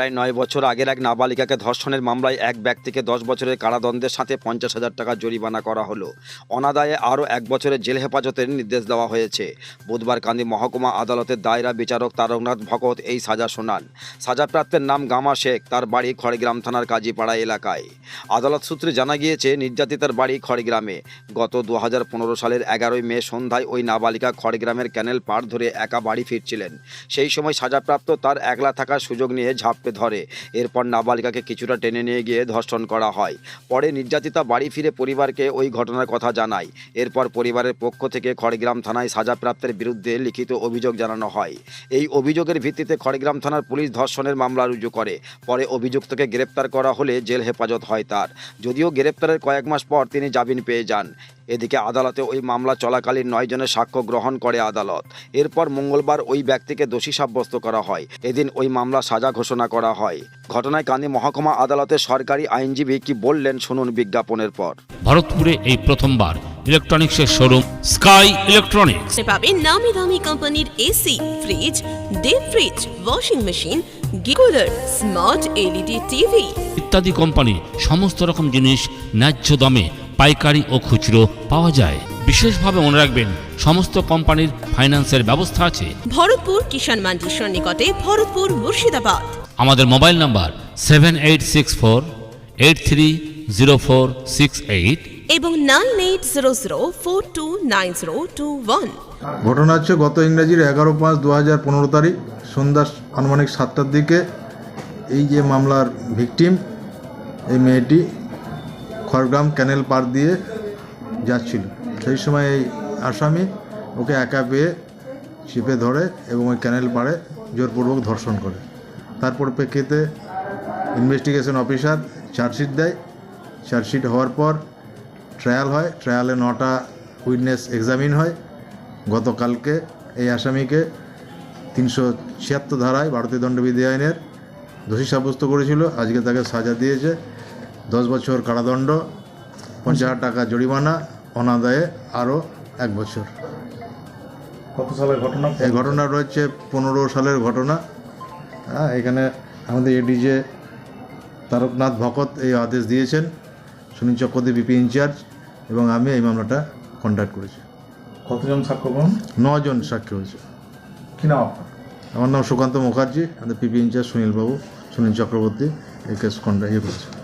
প্রায় নয় বছর আগের এক নাবালিকাকে ধর্ষণের মামলায় এক ব্যক্তিকে দশ বছরের কারাদণ্ডের সাথে পঞ্চাশ হাজার টাকা জরিমানা করা হলো। অনাদায়ে আরও এক বছরের জেল হেফাজতের নির্দেশ দেওয়া হয়েছে। বুধবার কান্দি মহকুমা আদালতের দায়রা বিচারক তারকনাথ ভগত এই সাজা শোনান। সাজাপ্রাপ্তের নাম গামা শেখ, তার বাড়ি খড়গ্রাম থানার কাজীপাড়া এলাকায়। আদালত সূত্রে জানা গিয়েছে, নির্যাতিতার বাড়ি খড়গ্রামে। গত দু হাজার পনেরো সালের এগারোই মে সন্ধ্যায় ওই নাবালিকা খড়গ্রামের ক্যানেল পার ধরে একা বাড়ি ফিরছিলেন। সেই সময় সাজাপ্রাপ্ত তার একলা থাকার সুযোগ নিয়ে ঝাঁপতে ধরে। এরপর নাবালিকাকে কিছুটা টেনে নিয়ে গিয়ে ধর্ষণ করা হয়। পরে নির্যাতিতা বাড়ি ফিরে পরিবারকে ওই ঘটনার কথা জানায়। এরপর পরিবারের পক্ষ থেকে খড়গ্রাম থানায় সাজাপ্রাপ্তের বিরুদ্ধে লিখিত অভিযোগ জানানো হয়। এই অভিযোগের ভিত্তিতে খড়গ্রাম থানার পুলিশ ধর্ষণের মামলা রুজু করে। পরে অভিযুক্তকে গ্রেপ্তার করা হলে জেল হেফাজত হয় তার। যদিও গ্রেপ্তারের কয়েক মাস পর তিনি জামিন পেয়ে যান। এদিকে আদালতে ওই মামলা চলাকালীন নয় জনের সাক্ষ্য গ্রহণ করে আদালত। এরপর মঙ্গলবার ওই ব্যক্তিকে দোষী সাব্যস্ত করা হয়। এদিন ওই মামলা সাজা ঘোষণা করা হয়। ঘটনায় কান্দি মহকুমা আদালতের সরকারি আইনজীবী কি বললেন শুনুন বিজ্ঞাপনের পর। ভারতপুরে এই প্রথমবার ইলেকট্রনিক্সের শোরুম স্কাই ইলেকট্রনিক্স। পাবেন নামি দামি কোম্পানির AC fridge deep fridge washing machine গিকুলার smart LED TV. ইত্যাদি কোম্পানি সমস্ত রকম জিনিস ন্যায্য দামে পাইকারি ও খুচরো পাওয়া যায়। বিশেষভাবে মনে রাখবেন সমস্ত কোম্পানির ফাইন্যান্সের ব্যবস্থা আছে। ভরতপুর কিষাণ মান্ডির নিকটে ভরতপুর মুর্শিদাবাদ। আমাদের mobile number seven eight six four eight three zero four six eight এবং nine eight zero zero four two nine zero two one ঘটনা হচ্ছে গত ইংরাজির এগারো পাঁচ দু হাজার পনেরো তারিখ সন্ধ্যা আনুমানিক সাতটার দিকে এই যে মামলার ভিকটিম এই মেয়েটি খড়গ্রাম ক্যানেল পার দিয়ে যাচ্ছিল। সেই সময় এই আসামি ওকে একা পেয়ে চিপে ধরে এবং ওই ক্যানেল পাড়ে জোরপূর্বক ধর্ষণ করে। তারপর প্রেক্ষিতে ইনভেস্টিগেশন অফিসার চার্জশিট দেয়। চার্জশিট হওয়ার পর ট্রায়াল হয়। ট্রায়ালে নটা উইটনেস এক্সামিন হয়। গতকালকে এই আসামিকে তিনশো ছিয়াত্তর ধারায় ভারতীয় দণ্ডবিধি আইনের দোষী সাব্যস্ত করেছিল। আজকে তাকে সাজা দিয়েছে। দশ বছর কারাদণ্ড পঞ্চাশ হাজার টাকা জরিমানা অনাদায়ে আরও এক বছর। কত সালের ঘটনা? এই ঘটনা রয়েছে পনেরো সালের ঘটনা। হ্যাঁ এখানে আমাদের এডিজে তারকনাথ ভকত এই আদেশ দিয়েছেন। সুনীল চক্রবর্তী বিপি ইনচার্জ এবং আমি এই মামলাটা কন্ট্যাক্ট করেছি। কতজন সাক্ষ্য গ্রহণ? নজন সাক্ষী হয়েছে। কি নাম আপনার? আমার নাম সুকান্ত মুখার্জি আমাদের পিপি ইনচার্জ সুনীলবাবু সুনীল চক্রবর্তী এই কেস কন্ট্যাক্ট ইয়ে করেছে